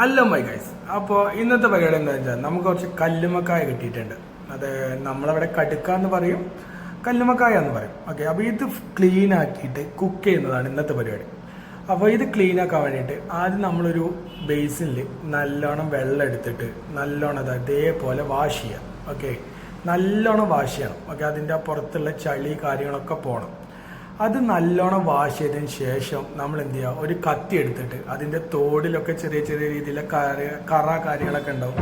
അല്ല my guys അപ്പോൾ ഇന്നത്തെ പരിപാടി എന്താ വെച്ചാൽ നമുക്ക് കുറച്ച് കല്ലുമക്കായ കിട്ടിയിട്ടുണ്ട്. അത് നമ്മളവിടെ കടുക്ക എന്ന് പറയും കല്ലുമക്കായ എന്ന് പറയും. ഓക്കെ അപ്പോൾ ഇത് ക്ലീൻ ആക്കിയിട്ട് കുക്ക് ചെയ്യുന്നതാണ് ഇന്നത്തെ പരിപാടി. അപ്പോൾ ഇത് ക്ലീൻ ആക്കാൻ വേണ്ടിയിട്ട് ആദ്യം നമ്മളൊരു ബേസിനിൽ നല്ലോണം വെള്ളം എടുത്തിട്ട് നല്ലോണം അത് അതേപോലെ വാഷ് ചെയ്യാം. ഓക്കെ നല്ലോണം വാഷ് ചെയ്യണം. ഓക്കെ അതിന്റെ പുറത്തുള്ള ചളി കാര്യങ്ങളൊക്കെ പോകണം അത് നല്ലോണം വാഷ് ചെയ്തതിന് ശേഷം നമ്മൾ എന്ത് ചെയ്യുക? ഒരു കത്തി എടുത്തിട്ട് അതിന്റെ തോടിലൊക്കെ ചെറിയ ചെറിയ രീതിയിലെ കറ കാര്യങ്ങളൊക്കെ ഉണ്ടാവും.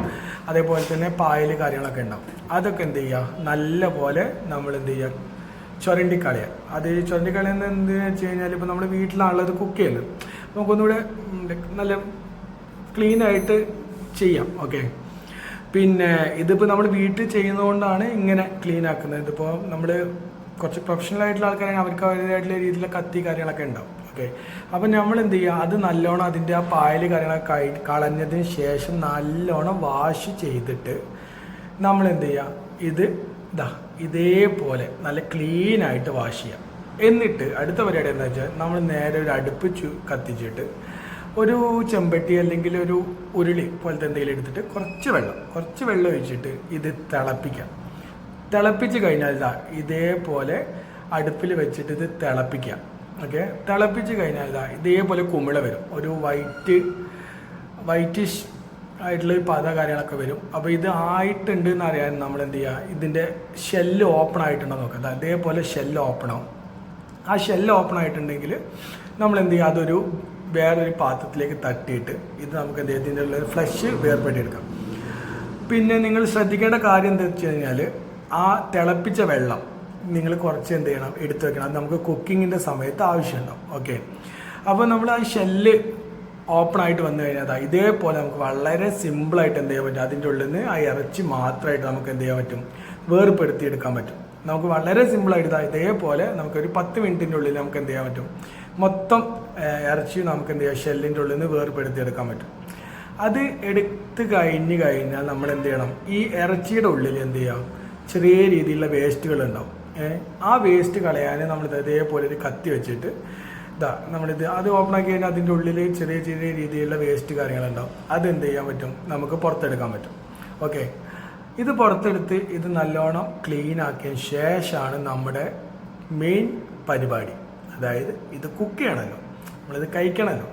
അതേപോലെ തന്നെ പായൽ കാര്യങ്ങളൊക്കെ ഉണ്ടാവും. അതൊക്കെ എന്ത് ചെയ്യുക? നല്ല പോലെ നമ്മൾ എന്ത് ചെയ്യുക? ചുരണ്ടിക്കളയുക. അത് ഈ ചുരണ്ടി കളയുന്നത് എന്തെന്ന് വെച്ച് കഴിഞ്ഞാൽ ഇപ്പോൾ നമ്മൾ വീട്ടിലാണുള്ളത് കുക്ക് ചെയ്യുന്നത്. നമുക്കൊന്നുകൂടെ നല്ല ക്ലീനായിട്ട് ചെയ്യാം. ഓക്കെ പിന്നെ ഇതിപ്പോൾ നമ്മൾ വീട്ടിൽ ചെയ്യുന്നതുകൊണ്ടാണ് ഇങ്ങനെ ക്ലീൻ ആക്കുന്നത്. ഇതിപ്പോൾ നമ്മൾ കുറച്ച് പ്രൊഫഷണൽ ആയിട്ടുള്ള ആൾക്കാരാണെങ്കിൽ അവർക്ക് അവരുടേതായിട്ടുള്ള രീതിയിലുള്ള കത്തി കാര്യങ്ങളൊക്കെ ഉണ്ടാവും. ഓക്കെ അപ്പം നമ്മൾ എന്ത് ചെയ്യുക? അത് നല്ലോണം അതിന്റെ ആ പായൽ കാര്യങ്ങളൊക്കെ കളഞ്ഞതിന് ശേഷം നല്ലോണം വാഷ് ചെയ്തിട്ട് നമ്മൾ എന്ത് ചെയ്യുക? ഇത് ഇതാ ഇതേപോലെ നല്ല ക്ലീൻ ആയിട്ട് വാഷ് ചെയ്യാം എന്നിട്ട് അടുത്ത പരിപാടി എന്താ വെച്ചാൽ നമ്മൾ നേരെ ഒരു അടുപ്പ് ചു കത്തിച്ചിട്ട് ഒരു ചെമ്പട്ടി അല്ലെങ്കിൽ ഒരു ഉരുളി പോലത്തെ എന്തെങ്കിലും എടുത്തിട്ട് കുറച്ച് വെള്ളം കുറച്ച് വെള്ളം ഒഴിച്ചിട്ട് ഇത് തിളപ്പിക്കാം തിളപ്പിച്ച് കഴിഞ്ഞാൽ ഇതാ ഇതേപോലെ അടുപ്പിൽ വെച്ചിട്ട് ഇത് തിളപ്പിക്കുക. ഓക്കെ തിളപ്പിച്ച് കഴിഞ്ഞാൽ ഇതാ ഇതേപോലെ കുമിള വരും. ഒരു വൈറ്റ് വൈറ്റിഷ് ആയിട്ടുള്ള പത കാര്യങ്ങളൊക്കെ വരും. അപ്പോൾ ഇത് ആയിട്ടുണ്ട് എന്ന് അറിയാൻ നമ്മൾ എന്ത് ചെയ്യുക? ഇതിന്റെ ഷെല്ല് ഓപ്പൺ ആയിട്ടുണ്ടോ നോക്കുക. അതേപോലെ ഷെല്ല് ഓപ്പൺ ആവും. ആ ഷെല്ല് ഓപ്പൺ ആയിട്ടുണ്ടെങ്കിൽ നമ്മൾ എന്ത് ചെയ്യുക? അതൊരു വേറൊരു പാത്രത്തിലേക്ക് തട്ടിയിട്ട് ഇത് നമുക്ക് എന്ത് ചെയ്യാം? ഇതിന്റെ ഉള്ള ഫ്ലഷ് വേർപെട്ടെടുക്കാം പിന്നെ നിങ്ങൾ ശ്രദ്ധിക്കേണ്ട കാര്യം എന്താ വെച്ച് കഴിഞ്ഞാൽ ആ തിളപ്പിച്ച വെള്ളം നിങ്ങൾ കുറച്ച് എന്ത് ചെയ്യണം? എടുത്തു വെക്കണം. അത് നമുക്ക് കുക്കിങ്ങിന്റെ സമയത്ത് ആവശ്യമുണ്ടാവും. ഓക്കെ അപ്പോൾ നമ്മൾ ആ ഷെല്ല് ഓപ്പൺ ആയിട്ട് വന്നു കഴിഞ്ഞാൽ ഇതേപോലെ നമുക്ക് വളരെ സിമ്പിളായിട്ട് എന്ത് ചെയ്യാൻ പറ്റും? അതിന്റെ ഉള്ളിൽ നിന്ന് ആ ഇറച്ചി മാത്രമായിട്ട് നമുക്ക് എന്ത് ചെയ്യാൻ പറ്റും? വേർപ്പെടുത്തി എടുക്കാൻ പറ്റും. നമുക്ക് വളരെ സിമ്പിളായിട്ട് ഇതാ ഇതേപോലെ നമുക്കൊരു പത്ത് മിനിറ്റിന്റെ ഉള്ളിൽ നമുക്ക് എന്ത് ചെയ്യാൻ പറ്റും? മൊത്തം ഇറച്ചി നമുക്ക് എന്ത് ചെയ്യാം? ഷെല്ലിന്റെ ഉള്ളിൽ നിന്ന് വേർപ്പെടുത്തി എടുക്കാൻ പറ്റും. അത് എടുത്ത് കഴിഞ്ഞ് കഴിഞ്ഞാൽ നമ്മൾ എന്ത് ചെയ്യണം? ഈ ഇറച്ചിയുടെ ഉള്ളിൽ എന്ത് ചെയ്യാം? ചെറിയ രീതിയിലുള്ള വേസ്റ്റുകൾ ഉണ്ടാവും ആ വേസ്റ്റ് കളയാൻ നമ്മൾ ഇതേപോലെ ഒരു കത്തി വെച്ചിട്ട് ഇതാ നമ്മളിത് അത് ഓപ്പൺ ആക്കി കഴിഞ്ഞാൽ അതിന്റെ ഉള്ളിൽ ചെറിയ ചെറിയ രീതിയിലുള്ള വേസ്റ്റ് കാര്യങ്ങളുണ്ടാവും. അത് എന്ത് ചെയ്യാൻ പറ്റും? നമുക്ക് പുറത്തെടുക്കാൻ പറ്റും. ഓക്കെ. ഇത് പുറത്തെടുത്ത് ഇത് നല്ലോണം ക്ലീൻ ആക്കിയതിന് ശേഷമാണ് നമ്മുടെ മെയിൻ പരിപാടി. അതായത് ഇത് കുക്ക് ചെയ്യണമല്ലോ നമ്മളിത് കഴിക്കണമല്ലോ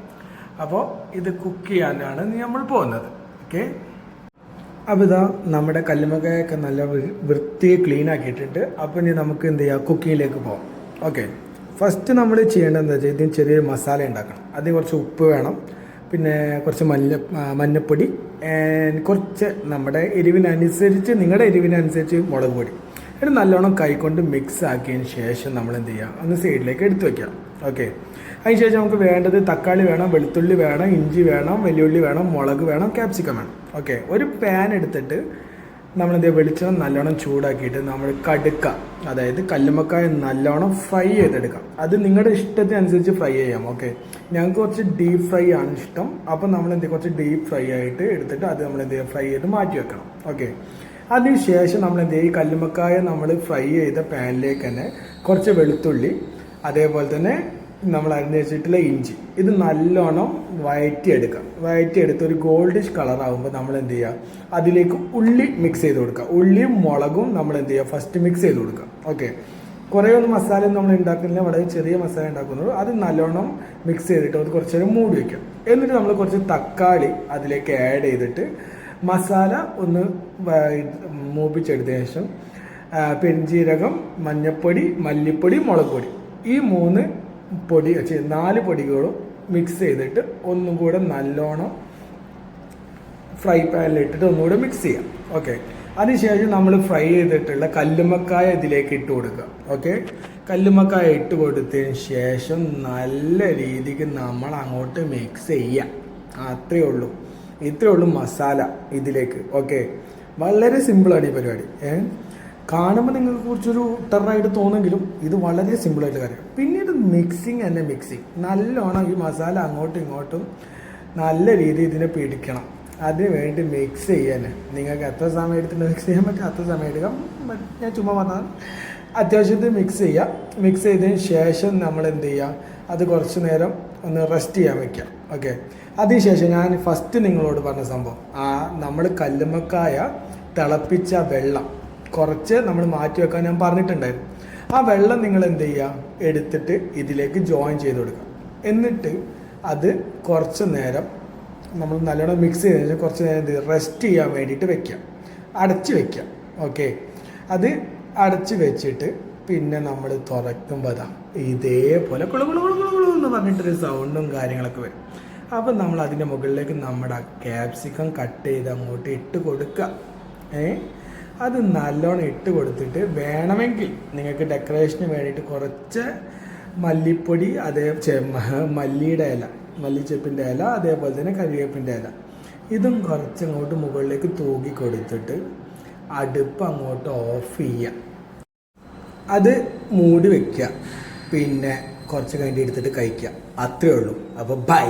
അപ്പോൾ ഇത് കുക്ക് ചെയ്യാനാണ് നമ്മൾ പോകുന്നത്. ഓക്കെ. അപ്പോൾ ഇതാ നമ്മുടെ കല്ലുമകയൊക്കെ നല്ല വൃത്തി ക്ലീൻ ആക്കിയിട്ടുണ്ട്. അപ്പോൾ ഇനി നമുക്ക് എന്ത് ചെയ്യാം? കുക്കിങ്ങിലേക്ക് പോകാം ഓക്കെ ഫസ്റ്റ് നമ്മൾ ചെയ്യേണ്ടത് എന്താ വെച്ചാൽ ഇതിന് ചെറിയൊരു മസാല ഉണ്ടാക്കണം. അതിന് കുറച്ച് ഉപ്പ് വേണം. പിന്നെ കുറച്ച് മല്ല മഞ്ഞപ്പൊടി കുറച്ച് നമ്മുടെ എരിവിനനുസരിച്ച് നിങ്ങളുടെ എരിവിനനുസരിച്ച് മുളക് പൊടി. ഇത് നല്ലോണം കൈകൊണ്ട് മിക്സ് ആക്കിയതിന് ശേഷം നമ്മൾ എന്ത് ചെയ്യുക ഒന്ന് സൈഡിലേക്ക് എടുത്തു വെക്കാം. ഓക്കെ അതിന് ശേഷം നമുക്ക് വേണ്ടത് തക്കാളി വേണം വെളുത്തുള്ളി വേണം ഇഞ്ചി വേണം വലിയുള്ളി വേണം മുളക് വേണം ക്യാപ്സിക്കം വേണം. ഓക്കെ ഒരു പാൻ എടുത്തിട്ട് നമ്മൾ ഇതേ വെളിച്ചെണ്ണ നല്ലോണം ചൂടാക്കിയിട്ട് നമ്മൾ കടുക്ക അതായത് കല്ലുമക്കായ നല്ലോണം ഫ്രൈ ചെയ്തെടുക്കാം. അത് നിങ്ങളുടെ ഇഷ്ടത്തിനനുസരിച്ച് ഫ്രൈ ചെയ്യാം ഓക്കെ? ഞങ്ങൾക്ക് കുറച്ച് ഡീപ്പ് ഫ്രൈ ആണ് ഇഷ്ടം. അപ്പം നമ്മൾ എന്ത് കുറച്ച് ഡീപ്പ് ഫ്രൈ ആയിട്ട് എടുത്തിട്ട് അത് നമ്മൾ എന്ത് ഫ്രൈ ചെയ്ത് മാറ്റി വെക്കണം ഓക്കെ? അതിനുശേഷം നമ്മൾ എന്ത് ചെയ്യും ഈ കല്ലുമ്മക്കായ നമ്മൾ ഫ്രൈ ചെയ്ത പാനിലേക്ക് തന്നെ കുറച്ച് വെളുത്തുള്ളി അതേപോലെ തന്നെ നമ്മൾ അരിഞ്ഞ് വെച്ചിട്ടുള്ള ഇഞ്ചി. ഇത് നല്ലോണം വഴറ്റിയെടുക്കാം വഴറ്റിയെടുത്ത് ഒരു ഗോൾഡിഷ് കളർ ആകുമ്പോൾ നമ്മൾ എന്ത് ചെയ്യുക അതിലേക്ക് ഉള്ളി മിക്സ് ചെയ്ത് കൊടുക്കുക. ഉള്ളിയും മുളകും നമ്മൾ എന്ത് ചെയ്യുക ഫസ്റ്റ് മിക്സ് ചെയ്ത് കൊടുക്കുക. ഓക്കെ കുറേ ഒന്നും മസാല നമ്മൾ ഉണ്ടാക്കുന്നില്ല. വളരെ ചെറിയ മസാല ഉണ്ടാക്കുന്നുള്ളൂ. അത് നല്ലോണം മിക്സ് ചെയ്തിട്ട് അത് കുറച്ച് നേരം മൂടി വയ്ക്കാം എന്നിട്ട് നമ്മൾ കുറച്ച് തക്കാളി അതിലേക്ക് ആഡ് ചെയ്തിട്ട് മസാല ഒന്ന് മൂപ്പിച്ചെടുത്ത ശേഷം ആ, പെരുംജീരകം മഞ്ഞപ്പൊടി മല്ലിപ്പൊടി മുളക് പൊടി. ഈ മൂന്ന് പൊടി നാല് പൊടികളും മിക്സ് ചെയ്തിട്ട് ഒന്നും കൂടെ നല്ലോണം ഫ്രൈ പാനിൽ ഇട്ടിട്ട് ഒന്നുകൂടെ മിക്സ് ചെയ്യാം. ഓക്കെ അതിനുശേഷം നമ്മൾ ഫ്രൈ ചെയ്തിട്ടുള്ള കല്ലുമക്കായ ഇതിലേക്ക് ഇട്ട് കൊടുക്കുക. ഓക്കെ കല്ലുമക്കായ ഇട്ട് കൊടുത്തതിന് ശേഷം നല്ല രീതിക്ക് നമ്മൾ അങ്ങോട്ട് മിക്സ് ചെയ്യാം. അത്രയേ ഉള്ളൂ. ഇത്രയേ ഉള്ളൂ മസാല ഇതിലേക്ക്. ഓക്കെ വളരെ സിമ്പിളാണ് ഈ പരിപാടി. ഏ കാണുമ്പോൾ നിങ്ങൾക്ക് കുറച്ചൊരു ടെററായിട്ട് തോന്നുമെങ്കിലും ഇത് വളരെ സിമ്പിളായിട്ട് കാര്യം. പിന്നീട് മിക്സിങ് തന്നെ മിക്സിങ് നല്ലോണം ഈ മസാല അങ്ങോട്ടും ഇങ്ങോട്ടും നല്ല രീതിയിൽ ഇതിനെ പിടിക്കണം. അതിന് വേണ്ടി മിക്സ് ചെയ്യാൻ നിങ്ങൾക്ക് എത്ര സമയം എടുത്തിട്ട് മിക്സ് ചെയ്യാൻ പറ്റും അത്ര സമയം എടുക്കാം. ഞാൻ ചുമ്മാ പറഞ്ഞാൽ അത്യാവശ്യത്തിൽ മിക്സ് ചെയ്യാം. മിക്സ് ചെയ്തതിന് ശേഷം നമ്മൾ എന്ത് ചെയ്യുക അത് കുറച്ച് നേരം ഒന്ന് റെസ്റ്റ് ചെയ്യാൻ വെക്കാം ഓക്കെ അതിനുശേഷം ഞാൻ ഫസ്റ്റ് നിങ്ങളോട് പറഞ്ഞ സംഭവം. ആ നമ്മൾ കല്ലുമക്കായ തിളപ്പിച്ച വെള്ളം. കുറച്ച് നമ്മൾ മാറ്റി വെക്കാൻ ഞാൻ പറഞ്ഞിട്ടുണ്ടായിരുന്നു. ആ വെള്ളം നിങ്ങൾ എന്ത് ചെയ്യുക? എടുത്തിട്ട് ഇതിലേക്ക് ജോയിൻ ചെയ്ത് കൊടുക്കുക. എന്നിട്ട് അത് കുറച്ച് നേരം നമ്മൾ നല്ലോണം മിക്സ് ചെയ്ത് ശേഷം കുറച്ച് നേരം റെസ്റ്റ് ചെയ്യാൻ വേണ്ടിയിട്ട് വെക്കുക. അടച്ച് വെക്കുക. ഓക്കെ അത് അടച്ച് വെച്ചിട്ട് പിന്നെ നമ്മൾ തുറക്കുമ്പോൾ അതാ ഇതേപോലെ കുളു കുളു കുളു കുളു കുളു എന്ന് പറഞ്ഞിട്ടൊരു സൗണ്ടും കാര്യങ്ങളൊക്കെ വരും. അപ്പം നമ്മൾ അതിന്റെ മുകളിലേക്ക് നമ്മുടെ ക്യാപ്സിക്കം കട്ട് ചെയ്ത് അങ്ങോട്ട് ഇട്ട് കൊടുക്കുക. ഏ? അത് നല്ലോണം ഇട്ട് കൊടുത്തിട്ട് വേണമെങ്കിൽ നിങ്ങൾക്ക് ഡെക്കറേഷന് വേണ്ടിയിട്ട് കുറച്ച് മല്ലിപ്പൊടി അതേ മല്ലിയുടെ ഇല മല്ലിച്ചെപ്പിന്റെ ഇല അതേപോലെ തന്നെ കരിവേപ്പിന്റെ ഇല. ഇതും കുറച്ച് അങ്ങോട്ട് മുകളിലേക്ക് തൂക്കി കൊടുത്തിട്ട് അടുപ്പ് അങ്ങോട്ട് ഓഫ് ചെയ്യുക അത് മൂടി വെക്കുക. പിന്നെ കുറച്ച് കഴിഞ്ഞ് എടുത്തിട്ട് കഴിക്കുക. അത്രേ ഉള്ളൂ. അപ്പോൾ ബൈ